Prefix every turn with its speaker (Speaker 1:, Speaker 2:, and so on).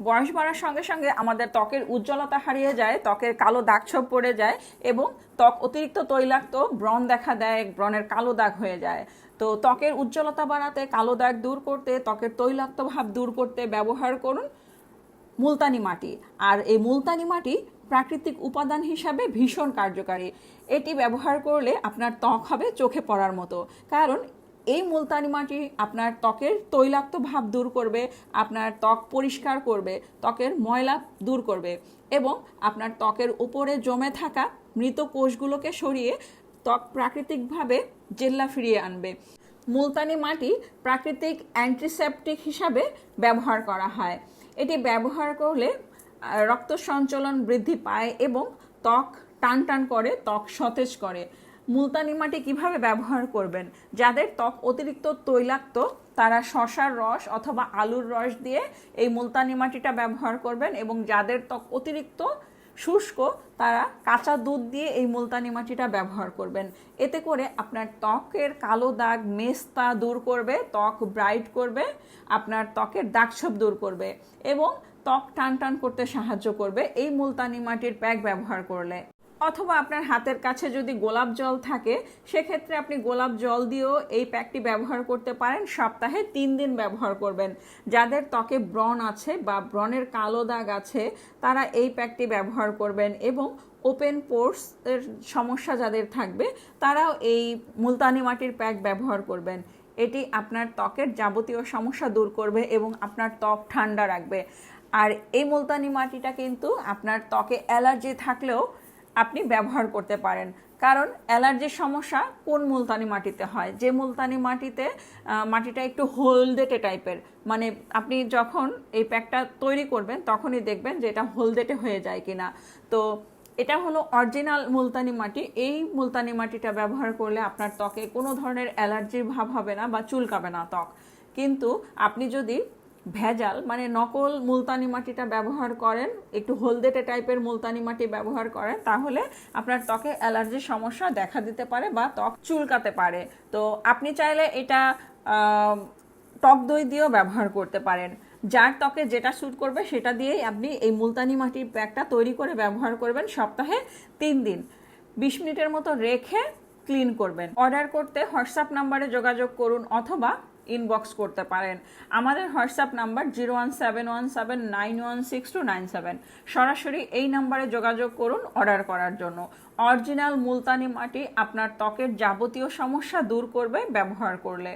Speaker 1: বয়স বাড়ার সঙ্গে সঙ্গে আমাদের ত্বকের উজ্জ্বলতা হারিয়ে যায়, ত্বকের কালো দাগছোপ পড়ে যায় এবং ত্বক অতিরিক্ত তৈলাক্ত ব্রণ দেখা দেয়, ব্রণের কালো দাগ হয়ে যায়। তো ত্বকের উজ্জ্বলতা বাড়াতে, কালো দাগ দূর করতে, ত্বকের তৈলাক্ত ভাব দূর করতে ব্যবহার করুন মুলতানি মাটি। আর এই মুলতানি মাটি প্রাকৃতিক উপাদান হিসাবে ভীষণ কার্যকারী। এটি ব্যবহার করলে আপনার ত্বক হবে চোখে পড়ার মতো। কারণ এই মুলতানি মাটি আপনার ত্বকের তৈলাক্ত ভাব দূর করবে, আপনার ত্বক পরিষ্কার করবে, ত্বকের ময়লা দূর করবে এবং আপনার ত্বকের উপরে জমে থাকা মৃত কোষগুলোকে সরিয়ে ত্বক প্রাকৃতিকভাবে জেল্লা ফিরিয়ে আনবে। মুলতানি মাটি প্রাকৃতিক অ্যান্টিসেপটিক হিসাবে ব্যবহার করা হয়। এটি ব্যবহার করলে রক্ত সঞ্চালন বৃদ্ধি পায় এবং ত্বক টান টান করে, ত্বক সতেজ করে। মুলতানি মাটি কীভাবে ব্যবহার করবেন? যাদের ত্বক অতিরিক্ত তৈলাক্ত, তারা শশার রস অথবা আলুর রস দিয়ে এই মুলতানি মাটিটা ব্যবহার করবেন এবং যাদের ত্বক অতিরিক্ত শুষ্ক, তারা কাঁচা দুধ দিয়ে এই মুলতানি মাটিটা ব্যবহার করবেন। এতে করে আপনার ত্বকের কালো দাগ, মেস্তা দূর করবে, ত্বক ব্রাইট করবে, আপনার ত্বকের দাগছোপ দূর করবে এবং ত্বক টান টান করতে সাহায্য করবে এই মুলতানি মাটির প্যাক ব্যবহার করলে। অথবা আপনার হাতের কাছে যদি গোলাপ জল থাকে, সেক্ষেত্রে আপনি গোলাপ জল দিয়েও এই প্যাকটি ব্যবহার করতে পারেন। সপ্তাহে তিন দিন ব্যবহার করবেন। যাদের ত্বকে ব্রণ আছে বা ব্রণের কালো দাগ আছে, তারা এই প্যাকটি ব্যবহার করবেন এবং ওপেন পোর্স এর সমস্যা যাদের থাকবে, তারাও এই মুলতানি মাটির প্যাক ব্যবহার করবেন। এটি আপনার ত্বকের যাবতীয় সমস্যা দূর করবে এবং আপনার ত্বক ঠান্ডা রাখবে। আর এই মুলতানি মাটিটা কিন্তু আপনার ত্বকে অ্যালার্জি থাকলেও আপনি ব্যবহার করতে পারেন। কারণ অ্যালার্জির সমস্যা কোন মুলতানি মাটিতে হয়? যে মুলতানি মাটিতে মাটিটা একটু হলদেটে টাইপের। মানে আপনি যখন এই প্যাকটা তৈরি করবেন, তখনই দেখবেন যে এটা হলদেটে হয়ে যায় কিনা। তো এটা হলো অরিজিনাল মুলতানি মাটি। এই মুলতানি মাটিটা ব্যবহার করলে আপনার ত্বকে কোনো ধরনের অ্যালার্জির ভাব হবে না বা চুলকাবে না ত্বক। কিন্তু আপনি যদি ভেজাল মানে নকল মুলতানি মাটিটা ব্যবহার করেন, একটু হলদেটে টাইপের মুলতানি মাটি ব্যবহার করেন, তাহলে আপনার ত্বকে অ্যালার্জির সমস্যা দেখা দিতে পারে বা ত্বক চুলকাতে পারে। তো আপনি চাইলে এটা টক দই দিয়েও ব্যবহার করতে পারেন। যার ত্বকে যেটা স্যুট করবে সেটা দিয়েই আপনি এই মুলতানি মাটির প্যাকটা তৈরি করে ব্যবহার করবেন সপ্তাহে তিন দিন। বিশ মিনিটের মতো রেখে ক্লিন করবেন। অর্ডার করতে হোয়াটসঅ্যাপ নাম্বারে যোগাযোগ করুন অথবা ইনবক্স করতে পারেন। আমাদের WhatsApp number zero one seven one seven nine one six two nine seven. সরাসরি এই নাম্বারে যোগাযোগ করুন অর্ডার করার জন্য। অরিজিনাল মুলতানি মাটি আপনার ত্বকের যাবতীয় সমস্যা দূর করবে ব্যবহার করলে।